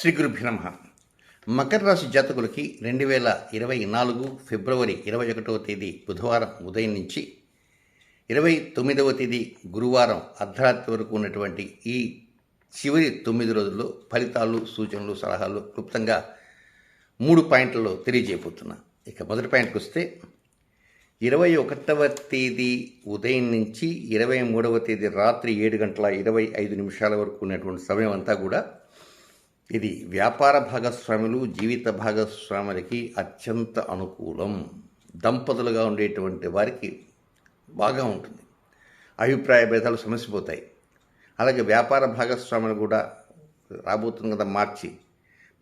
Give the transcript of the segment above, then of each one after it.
శ్రీ గురుభ్య నమ. మకర రాశి జాతకులకి రెండు వేల ఇరవై నాలుగు ఫిబ్రవరి ఇరవై ఒకటవ తేదీ బుధవారం ఉదయం నుంచి ఇరవై తొమ్మిదవ తేదీ గురువారం అర్ధరాత్రి వరకు ఉన్నటువంటి ఈ చివరి తొమ్మిది రోజుల్లో ఫలితాలు సూచనలు సలహాలు క్లుప్తంగా మూడు పాయింట్లలో తెలియజేయబోతున్నా. ఇక మొదటి పాయింట్కి వస్తే ఇరవై ఒకటవ తేదీ ఉదయం నుంచి ఇరవై మూడవ తేదీ రాత్రి ఏడు గంటల ఇరవై ఐదు నిమిషాల వరకు ఉన్నటువంటి సమయం అంతా కూడా ఇది వ్యాపార భాగస్వాములు జీవిత భాగస్వాములకి అత్యంత అనుకూలం. దంపతులుగా ఉండేటువంటి వారికి బాగా ఉంటుంది. అభిప్రాయ భేదాలు సమసిపోతాయి. అలాగే వ్యాపార భాగస్వాములు కూడా రాబోతుంది కదా మార్చి.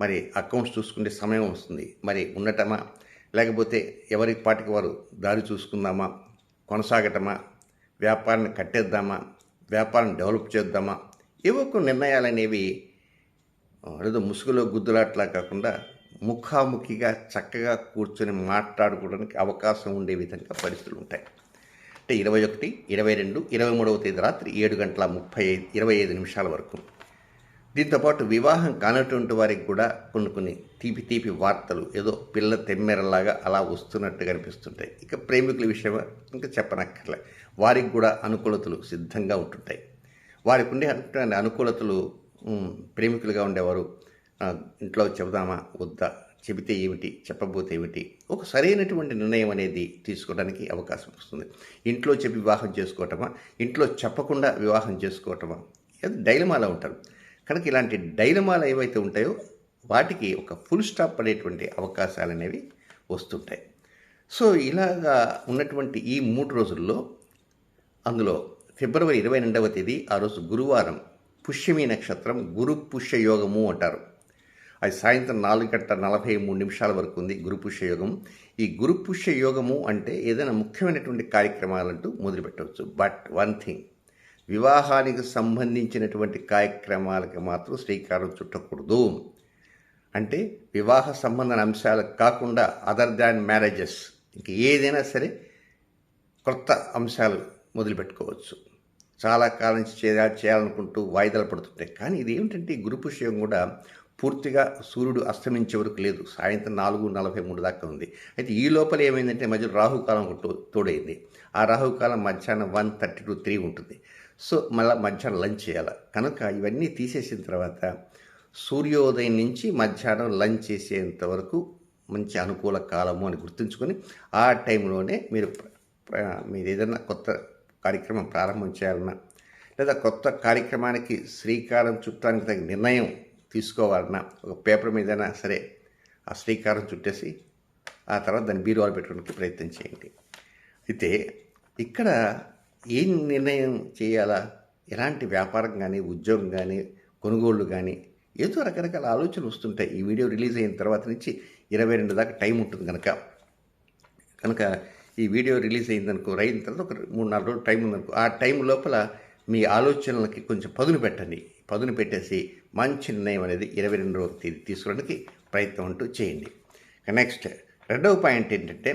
మరి అకౌంట్స్ చూసుకునే సమయం వస్తుంది. మరి ఉండటమా లేకపోతే ఎవరి పాటికి వారు దారి చూసుకుందామా? కొనసాగటమా? వ్యాపారాన్ని కట్టేద్దామా? వ్యాపారాన్ని డెవలప్ చేద్దామా? ఏవో కొన్ని నిర్ణయాలు అనేవి ఏదో ముసుగులో గుద్దులాట్లా కాకుండా ముఖాముఖిగా చక్కగా కూర్చొని మాట్లాడుకోవడానికి అవకాశం ఉండే విధంగా పరిస్థితులు ఉంటాయి. అంటే ఇరవై ఒకటి ఇరవై రెండు ఇరవై మూడవ తేదీ రాత్రి ఏడు గంటల ముప్పై ఐదు ఇరవై ఐదు నిమిషాల వరకు. దీంతోపాటు వివాహం కానటువంటి వారికి కూడా కొన్ని కొన్ని తీపి తీపి వార్తలు ఏదో పిల్ల తెమ్మెరలాగా అలా వస్తున్నట్టు కనిపిస్తుంటాయి. ఇక ప్రేమికుల విషయం ఇంకా చెప్పనక్కర్లే. వారికి కూడా అనుకూలతలు సిద్ధంగా ఉంటుంటాయి. వారికి ఉండే అనుకూలతలు ప్రేమికులుగా ఉండేవారు. ఇంట్లో చెబుదామా వద్దా చెబితే ఏమిటి చెప్పబోతే ఏమిటి? ఒక సరైనటువంటి నిర్ణయం అనేది తీసుకోవడానికి అవకాశం వస్తుంది. ఇంట్లో చెప్పి వివాహం చేసుకోవటమా ఇంట్లో చెప్పకుండా వివాహం చేసుకోవటమా? అది డైలమాలో ఉంటారు. కనుక ఇలాంటి డైలమాలు ఏవైతే ఉంటాయో వాటికి ఒక ఫుల్ స్టాప్ పడేటువంటి అవకాశాలు అనేవి వస్తుంటాయి. సో ఇలాగా ఉన్నటువంటి ఈ మూడు రోజుల్లో అందులో ఫిబ్రవరి ఇరవై రెండవ తేదీ ఆ రోజు గురువారం పుష్యమి నక్షత్రం గురు పుష్య యోగము అంటారు. అది సాయంత్రం నాలుగు గంటల నలభై మూడు నిమిషాల వరకు ఉంది గురు పుష్య యోగం. ఈ గురు పుష్య యోగము అంటే ఏదైనా ముఖ్యమైనటువంటి కార్యక్రమాలంటూ మొదలుపెట్టవచ్చు. బట్ వన్ థింగ్ వివాహానికి సంబంధించినటువంటి కార్యక్రమాలకు మాత్రం శ్రీకారం చుట్టకూడదు. అంటే వివాహ సంబంధ అంశాలకు కాకుండా అదర్ దాన్ మ్యారేజెస్ ఇంక ఏదైనా సరే కొత్త అంశాలు మొదలుపెట్టుకోవచ్చు. చాలా కాలం నుంచి చేయాలి చేయాలనుకుంటూ వాయిదాలు పడుతుంటాయి. కానీ ఇది ఏమిటంటే ఈ గురు కూడా పూర్తిగా సూర్యుడు అస్తమించే వరకు లేదు. సాయంత్రం నాలుగు నలభై మూడు దాకా ఉంది. అయితే ఈ లోపల ఏమైందంటే మధ్యలో రాహుకాలం ఒకటి తోడైంది. ఆ రాహుకాలం మధ్యాహ్నం వన్ థర్టీ టు త్రీ ఉంటుంది. సో మళ్ళీ మధ్యాహ్నం లంచ్ చేయాలి. కనుక ఇవన్నీ తీసేసిన తర్వాత సూర్యోదయం నుంచి మధ్యాహ్నం లంచ్ చేసేంత వరకు మంచి అనుకూల కాలము అని గుర్తుంచుకొని ఆ టైంలోనే మీరు మీరు ఏదైనా కొత్త కార్యక్రమం ప్రారంభం చేయాలన్నా లేదా కొత్త కార్యక్రమానికి శ్రీకారం చుట్టానికి తగిన నిర్ణయం తీసుకోవాలన్నా ఒక పేపర్ మీదైనా సరే ఆ శ్రీకారం చుట్టేసి ఆ తర్వాత దాన్ని బీరువాలు పెట్టడానికి ప్రయత్నం చేయండి. అయితే ఇక్కడ ఏం నిర్ణయం చేయాలా? ఎలాంటి వ్యాపారం కానీ ఉద్యోగం కానీ కొనుగోళ్ళు కానీ ఏదో రకరకాల ఆలోచనలు వస్తుంటాయి. ఈ వీడియో రిలీజ్ అయిన తర్వాత నుంచి ఇరవై రెండు దాకా టైం ఉంటుంది కనుక. కనుక ఈ వీడియో రిలీజ్ అయిందనుకో అయిన తర్వాత ఒక మూడు నాలుగు రోజులు టైం ఉందనుకో ఆ టైం లోపల మీ ఆలోచనలకి కొంచెం పదును పెట్టండి. పదును పెట్టేసి మంచి నిర్ణయం అనేది ఇరవై రెండవ తేదీ తీసుకోవడానికి ప్రయత్నం అంటూ చేయండి. నెక్స్ట్ రెండవ పాయింట్ ఏంటంటే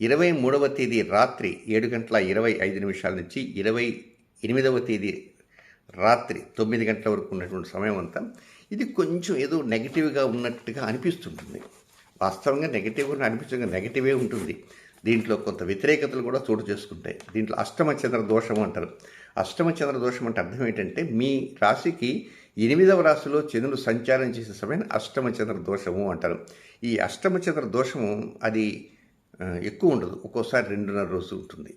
ఇరవై మూడవ తేదీ రాత్రి ఏడు గంటల ఇరవై ఐదు నిమిషాల నుంచి ఇరవై ఎనిమిదవ తేదీ రాత్రి తొమ్మిది గంటల వరకు ఉన్నటువంటి సమయం అంతా ఇది కొంచెం ఏదో నెగిటివ్గా ఉన్నట్టుగా అనిపిస్తుంటుంది. వాస్తవంగా నెగిటివ్గా అనిపించగా నెగిటివే ఉంటుంది. దీంట్లో కొంత వ్యతిరేకతలు కూడా చోటు చేసుకుంటాయి. దీంట్లో అష్టమచంద్ర దోషం అంటారు. అష్టమ చంద్ర దోషం అంటే అర్థం ఏంటంటే మీ రాశికి ఎనిమిదవ రాశిలో చంద్రుడు సంచారం చేసే సమయం అష్టమ చంద్ర దోషము అంటారు. ఈ అష్టమచంద్ర దోషము అది ఎక్కువ ఉండదు. ఒక్కోసారి రెండున్నర రోజు ఉంటుంది.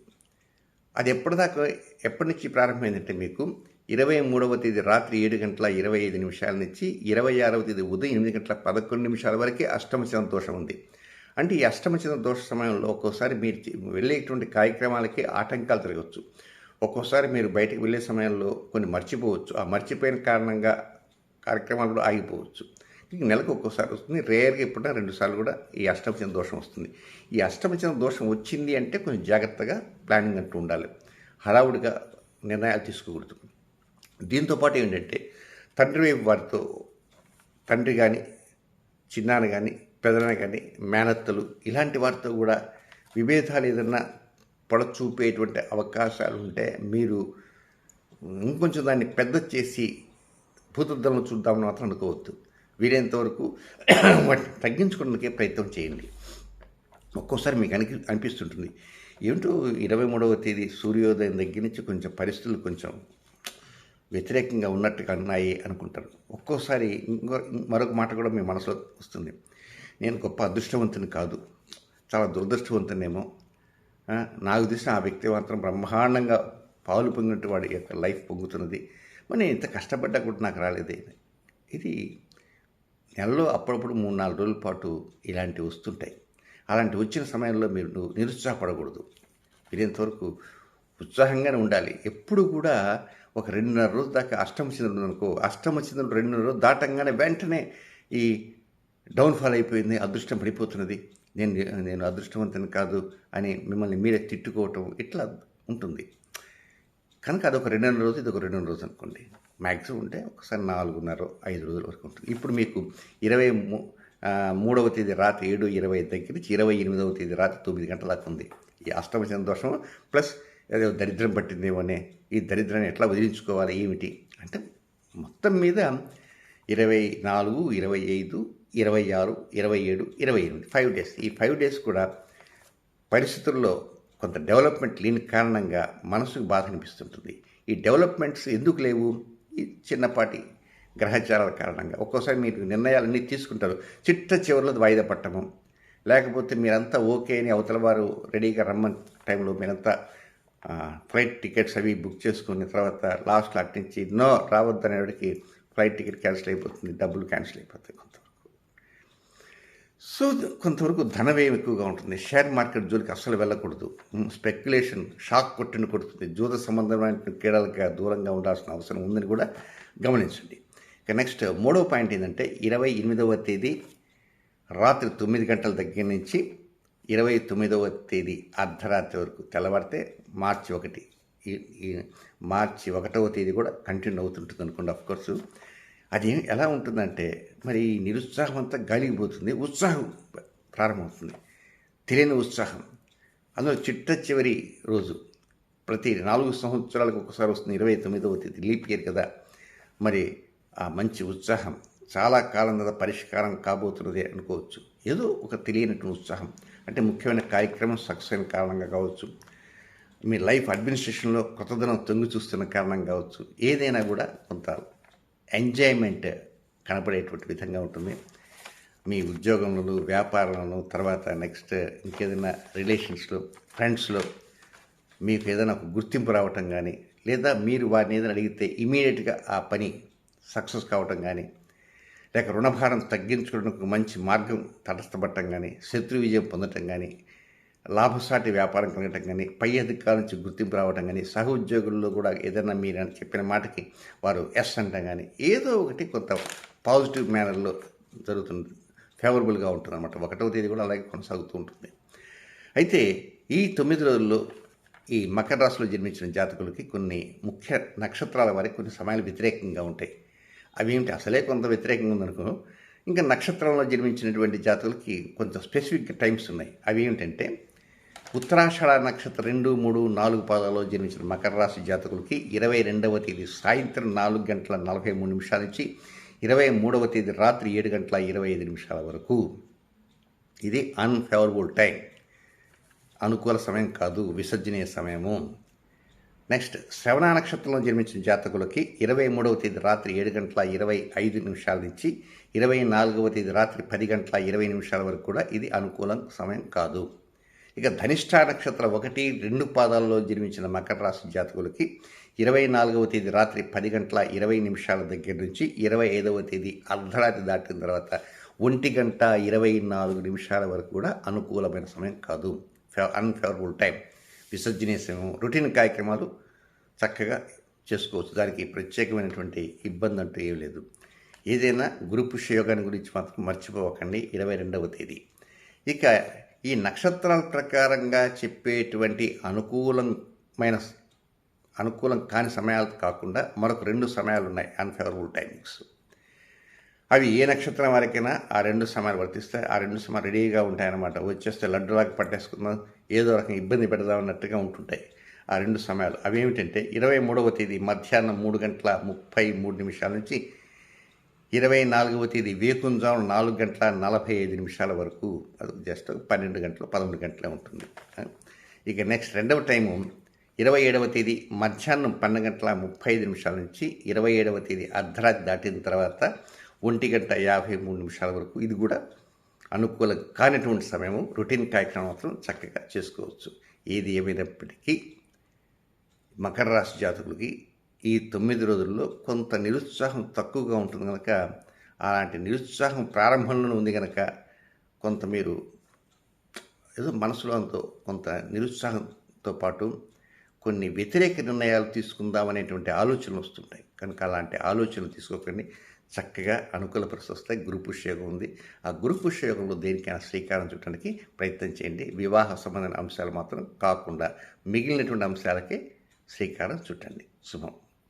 అది ఎప్పటిదాకా ఎప్పటి నుంచి ప్రారంభమైందంటే మీకు ఇరవై మూడవ తేదీ రాత్రి ఏడు గంటల ఇరవై ఐదు నిమిషాల నుంచి ఇరవై ఆరవ తేదీ ఉదయం ఎనిమిది గంటల పదకొండు నిమిషాల వరకే అష్టమచంద్ర దోషం ఉంది. అంటే ఈ అష్టమచంద్ర దోష సమయంలో ఒక్కోసారి మీరు వెళ్ళేటువంటి కార్యక్రమాలకి ఆటంకాలు జరగవచ్చు ఒక్కోసారి మీరు బయటకు వెళ్ళే సమయంలో కొన్ని మర్చిపోవచ్చు. ఆ మర్చిపోయిన కారణంగా కార్యక్రమాలు కూడా ఆగిపోవచ్చు. నెలకు ఒక్కోసారి వస్తుంది. రేర్గా ఎప్పుడైనా రెండు సార్లు కూడా ఈ అష్టమచంద్ర దోషం వస్తుంది. ఈ అష్టమచంద్ర దోషం వచ్చింది అంటే కొంచెం జాగ్రత్తగా ప్లానింగ్ అంటూ ఉండాలి. హడావుడిగా నిర్ణయాలు తీసుకోకూడదు. దీంతోపాటు ఏంటంటే తండ్రి వైపు వారితో తండ్రి కానీ చిన్నాన్న కానీ పెదన కానీ మేనత్తలు ఇలాంటి వారితో కూడా విభేదాలు ఏదన్నా పొడ చూపేటువంటి అవకాశాలు ఉంటే మీరు ఇంకొంచెం దాన్ని పెద్ద చేసి భూతద్దంలో చూద్దామని మాత్రం అనుకోవద్దు. వీలైనంతవరకు వాటిని తగ్గించుకోవడానికి ప్రయత్నం చేయండి. ఒక్కోసారి మీకు అని అనిపిస్తుంటుంది. ఏమిటో ఇరవై మూడవ తేదీ సూర్యోదయం దగ్గర నుంచి కొంచెం పరిస్థితులు కొంచెం వ్యతిరేకంగా ఉన్నట్టుగా ఉన్నాయి అనుకుంటారు. ఒక్కోసారి ఇంకో మరొక మాట కూడా మీ మనసులో వస్తుంది. నేను గొప్ప అదృష్టవంతుని కాదు. చాలా దురదృష్టవంతునేమో నాకు తెలిసిన ఆ వ్యక్తి మాత్రం బ్రహ్మాండంగా పాలు పొంగినట్టు వాడి యొక్క లైఫ్ పొంగుతున్నది. మరి నేను ఇంత కష్టపడ్డా కూడా నాకు రాలేదే. ఇది నెలలో అప్పుడప్పుడు మూడు నాలుగు రోజుల పాటు ఇలాంటివి వస్తుంటాయి. అలాంటి వచ్చిన సమయంలో మీరు నిరుత్సాహపడకూడదు. వీరేంతవరకు ఉత్సాహంగానే ఉండాలి. ఎప్పుడు కూడా ఒక రెండున్నర రోజు దాకా అష్టమ చంద్రుడు అనుకో అష్టమ చంద్రుడు రెండున్నర రోజు దాటంగానే వెంటనే ఈ డౌన్ఫాల్ అయిపోయింది అదృష్టం పడిపోతున్నది. నేను నేను అదృష్టవంతుని కాదు అని మిమ్మల్ని మీరే తిట్టుకోవటం ఇట్లా ఉంటుంది. కనుక అదొక రెండున్నర రోజు ఇది ఒక రెండున్నర రోజు అనుకోండి. మ్యాక్సిమం ఉంటే ఒకసారి నాలుగున్నర ఐదు రోజుల వరకు ఉంటుంది. ఇప్పుడు మీకు ఇరవై మూ- మూడవ తేదీ రాత్రి ఏడు ఇరవై దగ్గర నుంచి ఇరవై ఎనిమిదవ తేదీ రాత్రి తొమ్మిది గంటల దాకా ఉంది. ఈ అష్టమ సంతోషం దోషం ప్లస్ ఏదో దరిద్రం పట్టిందేమోనే ఈ దరిద్రాన్ని ఎట్లా వదిలించుకోవాలి ఏమిటి? అంటే మొత్తం మీద ఇరవై నాలుగు ఇరవై ఐదు ఇరవై ఆరు ఇరవై ఏడు ఇరవై ఎనిమిది. ఫైవ్ డేస్ ఈ ఫైవ్ డేస్ కూడా పరిస్థితుల్లో కొంత డెవలప్మెంట్ లేని కారణంగా మనసుకు బాధ అనిపిస్తుంటుంది. ఈ డెవలప్మెంట్స్ ఎందుకు లేవు? ఈ చిన్నపాటి గ్రహచారాల కారణంగా. ఒక్కోసారి మీరు నిర్ణయాలన్నీ తీసుకుంటారు. చిట్ట చివరిలో వాయిదా పట్టము. లేకపోతే మీరంతా ఓకే అని అవతల వారు రెడీగా రమ్మని టైంలో మీరంతా ఫ్లైట్ టికెట్స్ అవి బుక్ చేసుకున్న తర్వాత లాస్ట్లో అట్నుంచి నో రావద్దనేవాడికి ఫ్లైట్ టికెట్ క్యాన్సిల్ అయిపోతుంది డబ్బులు క్యాన్సిల్ అయిపోతాయి. సో కొంతవరకు ధనవ్యయం ఎక్కువగా ఉంటుంది. షేర్ మార్కెట్ జోలికి అస్సలు వెళ్ళకూడదు. స్పెక్యులేషన్ షాక్ కొట్టిన కొడుతుంది. జూత సంబంధమైన క్రీడలకు దూరంగా ఉండాల్సిన అవసరం ఉందని కూడా గమనించండి. ఇక నెక్స్ట్ మూడవ పాయింట్ ఏంటంటే ఇరవై ఎనిమిదవ తేదీ రాత్రి తొమ్మిది గంటల దగ్గర నుంచి ఇరవై తొమ్మిదవ తేదీ అర్ధరాత్రి వరకు తెల్లవారితే మార్చి ఒకటి. ఈ మార్చి ఒకటవ తేదీ కూడా కంటిన్యూ అవుతుంటుంది అనుకోండి ఆఫ్ కోర్సు అది ఎలా ఉంటుందంటే మరి ఈ నిరుత్సాహం అంతా గాలికి పోతుంది ఉత్సాహం ప్రారంభమవుతుంది. తెలియని ఉత్సాహం. అందులో చిట్ట చివరి రోజు. ప్రతి నాలుగు సంవత్సరాలకు ఒకసారి వస్తుంది ఇరవై తొమ్మిదవ తేదీ లీప్ ఇయర్ కదా. మరి ఆ మంచి ఉత్సాహం చాలా కాలం కదా పరిష్కారం కాబోతున్నది అనుకోవచ్చు. ఏదో ఒక తెలియనటువంటి ఉత్సాహం. అంటే ముఖ్యమైన కార్యక్రమం సక్సెస్ అయిన కారణంగా కావచ్చు. మీ లైఫ్ అడ్మినిస్ట్రేషన్లో కొత్తదనం తొంగి చూస్తున్న కారణం కావచ్చు. ఏదైనా కూడా కొంత ఎంజాయ్మెంట్ కనపడేటువంటి విధంగా ఉంటుంది. మీ ఉద్యోగంలో వ్యాపారంలో తర్వాత నెక్స్ట్ ఇంకేదైనా రిలేషన్స్లో ఫ్రెండ్స్లో మీకు ఏదైనా ఒక గుర్తింపు రావటం కానీ లేదా మీరు వారిని ఏదైనా అడిగితే ఇమీడియట్గా ఆ పని సక్సెస్ కావటం కానీ లేక రుణభారం తగ్గించుకోవడానికి మంచి మార్గం తటస్థపడటం కానీ శత్రు విజయం పొందటం కానీ లాభసాటి వ్యాపారం కలగటం కానీ పై అధికారుల నుంచి గుర్తింపు రావటం కానీ సహ ఉద్యోగుల్లో కూడా ఏదైనా మీరు అని చెప్పిన మాటకి వారు ఎస్ అంటాం కానీ ఏదో ఒకటి కొంత పాజిటివ్ మేనర్లో జరుగుతుంది. ఫేవరబుల్గా ఉంటుంది అనమాట ఒకటవ తేదీ కూడా అలాగే కొనసాగుతూ ఉంటుంది. అయితే ఈ తొమ్మిది రోజుల్లో ఈ మకర రాశిలో జన్మించిన జాతకులకి కొన్ని ముఖ్య నక్షత్రాల వారికి కొన్ని సమయాలు వ్యతిరేకంగా ఉంటాయి. అవి ఏమిటి? అసలే కొంత వ్యతిరేకంగా ఉందనుకో ఇంకా నక్షత్రంలో జన్మించినటువంటి జాతకులకి కొంచెం స్పెసిఫిక్ టైమ్స్ ఉన్నాయి. అవి ఏమిటంటే ఉత్తరాషాఢ నక్షత్రం రెండు మూడు నాలుగు పాదాల్లో జన్మించిన మకర రాశి జాతకులకి ఇరవై రెండవ తేదీ సాయంత్రం నాలుగు గంటల నలభై మూడు నిమిషాల నుంచి ఇరవై మూడవ తేదీ రాత్రి ఏడు గంటల ఇరవై ఐదు నిమిషాల వరకు. ఇది అన్ఫేవరబుల్ టైం అనుకూల సమయం కాదు విసర్జనీయ సమయము. నెక్స్ట్ శ్రవణ నక్షత్రంలో జన్మించిన జాతకులకి ఇరవై మూడవ తేదీ రాత్రి ఏడు గంటల ఇరవై ఐదు నిమిషాల నుంచి ఇరవై నాలుగవ తేదీ రాత్రి పది గంటల ఇరవై నిమిషాల వరకు కూడా ఇది అనుకూల సమయం కాదు. ఇక ధనిష్ఠ నక్షత్రం ఒకటి రెండు పాదాల్లో జన్మించిన మకర రాశి జాతకులకి ఇరవై నాలుగవ తేదీ రాత్రి పది గంటల ఇరవై నిమిషాల దగ్గర నుంచి ఇరవై ఐదవ తేదీ అర్ధరాత్రి దాటిన తర్వాత ఒంటి గంట ఇరవై నాలుగు నిమిషాల వరకు కూడా అనుకూలమైన సమయం కాదు. అన్ఫేవరబుల్ టైం విసర్జనీయ సమయం రొటీన్ కార్యక్రమాలు చక్కగా చేసుకోవచ్చు. దానికి ప్రత్యేకమైనటువంటి ఇబ్బంది అంటూ ఏం లేదు. ఏదైనా గురు పుష్య యోగాన్ని గురించి మాత్రం మర్చిపోవకండి. ఇరవై రెండవ తేదీ. ఇక ఈ నక్షత్రాల ప్రకారంగా చెప్పేటువంటి అనుకూలమైన అనుకూలం కాని సమయాలు కాకుండా మరొక రెండు సమయాలు ఉన్నాయి అన్ఫేవరబుల్ టైమింగ్స్ అవి ఏ నక్షత్రం వారికైనా ఆ రెండు సమయాలు వర్తిస్తాయి. ఆ రెండు సమయాలు రెడీగా ఉంటాయన్నమాట. వచ్చేస్తే లడ్డులాగా పట్టేసుకుందాం ఏదో రకంగా ఇబ్బంది పెడదామన్నట్టుగా ఉంటుంటాయి ఆ రెండు సమయాలు. అవి ఏమిటంటే ఇరవై మూడవ తేదీ మధ్యాహ్నం మూడు గంటల ముప్పై మూడు నిమిషాల నుంచి ఇరవై నాలుగవ తేదీ వేకుంజాం నాలుగు గంటల నలభై ఐదు నిమిషాల వరకు అది జస్ట్ పన్నెండు గంటలు పదమూడు గంటలే ఉంటుంది. ఇక నెక్స్ట్ రెండవ టైము ఇరవై ఏడవ తేదీ మధ్యాహ్నం పన్నెండు గంటల ముప్పై ఐదు నిమిషాల నుంచి ఇరవై ఏడవ తేదీ అర్ధరాత్రి దాటిన తర్వాత ఒంటి గంట యాభై మూడు నిమిషాల వరకు ఇది కూడా అనుకూల కానిటువంటి సమయము రొటీన్ కార్యక్రమం మాత్రం చక్కగా చేసుకోవచ్చు. ఏది ఏమైనప్పటికీ మకర రాశి జాతకులకి ఈ తొమ్మిది రోజుల్లో కొంత నిరుత్సాహం తక్కువగా ఉంటుంది కనుక అలాంటి నిరుత్సాహం ప్రారంభంలోనే ఉంది కనుక కొంత మీరు ఏదో మనసులో అంతో కొంత నిరుత్సాహంతో పాటు కొన్ని వ్యతిరేక నిర్ణయాలు తీసుకుందామనేటువంటి ఆలోచనలు వస్తుంటాయి. కనుక అలాంటి ఆలోచనలు తీసుకోకండి. చక్కగా అనుకూల పరిస్థితి వస్తాయి. గురు ఉంది. ఆ గురు పుష్యయోగంలో దేనికైనా శ్రీకారం చుట్టడానికి ప్రయత్నం చేయండి. వివాహ సంబంధమైన అంశాలు మాత్రం కాకుండా మిగిలినటువంటి అంశాలకే శ్రీకారం చుట్టండి. శుభం.